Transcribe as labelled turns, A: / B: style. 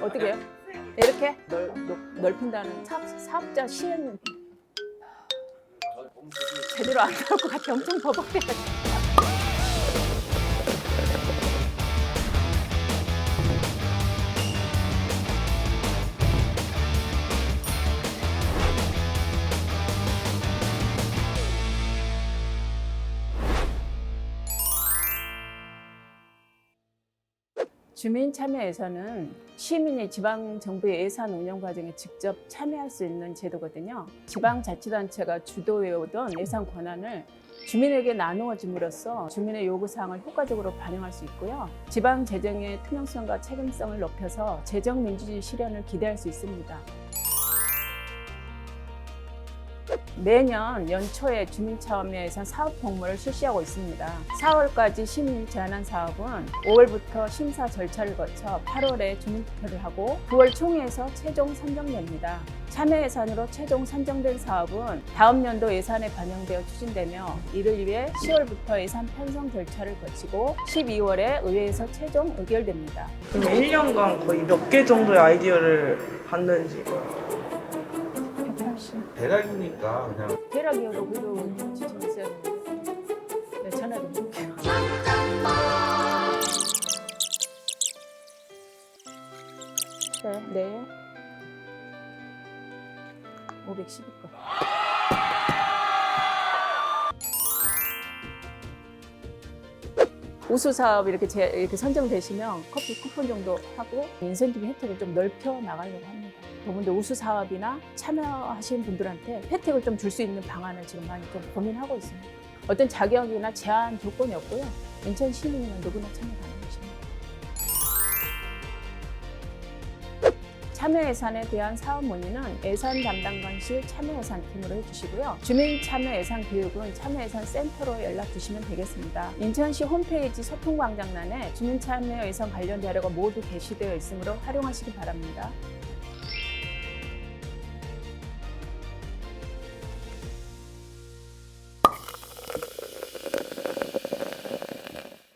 A: 어떻게 해요? 이렇게 넓, 넓, 넓 힌다는 사업, 사업자 시행 제대로 안 나올 것 같아. 엄청 버벅대. 주민 참여에서는 시민이 지방 정부의 예산 운영 과정에 직접 참여할 수 있는 제도거든요. 지방 자치단체가 주도해오던 예산 권한을 주민에게 나누어 줌으로써 주민의 요구 사항을 효과적으로 반영할 수 있고요. 지방 재정의 투명성과 책임성을 높여서 재정 민주주의 실현을 기대할 수 있습니다. 매년 연초에 주민참여예산 사업 공모를 실시하고 있습니다. 4월까지 시민이 제안한 사업은 5월부터 심사 절차를 거쳐 8월에 주민투표를 하고 9월 총회에서 최종 선정됩니다. 참여 예산으로 최종 선정된 사업은 다음 연도 예산에 반영되어 추진되며 이를 위해 10월부터 예산 편성 절차를 거치고 12월에 의회에서 최종 의결됩니다.
B: 그럼 1년간 거의 몇 개 정도의 아이디어를 받는지
A: 180.
C: 대략이니까 그냥
A: 대략이어도 그래도 지금 있어야 되는데 네, 전화 좀 볼게요. 네, 네. 512건. 우수 사업 이렇게 제, 이렇게 선정되시면 커피 쿠폰 정도 하고 인센티브 혜택을 좀 넓혀 나가려고 합니다. 그분들 우수 사업이나 참여하신 분들한테 혜택을 좀 줄 수 있는 방안을 지금 많이 좀 고민하고 있습니다. 어떤 자격이나 제한 조건이 없고요. 인천 시민이면 누구나 참여 가능하십니다. 참여 예산에 대한 사업 문의는 예산 담당관실 참여 예산 팀으로 해주시고요. 주민 참여 예산 교육은 참여 예산 센터로 연락 주시면 되겠습니다. 인천시 홈페이지 소통 광장란에 주민 참여 예산 관련 자료가 모두 게시되어 있으므로 활용하시기 바랍니다.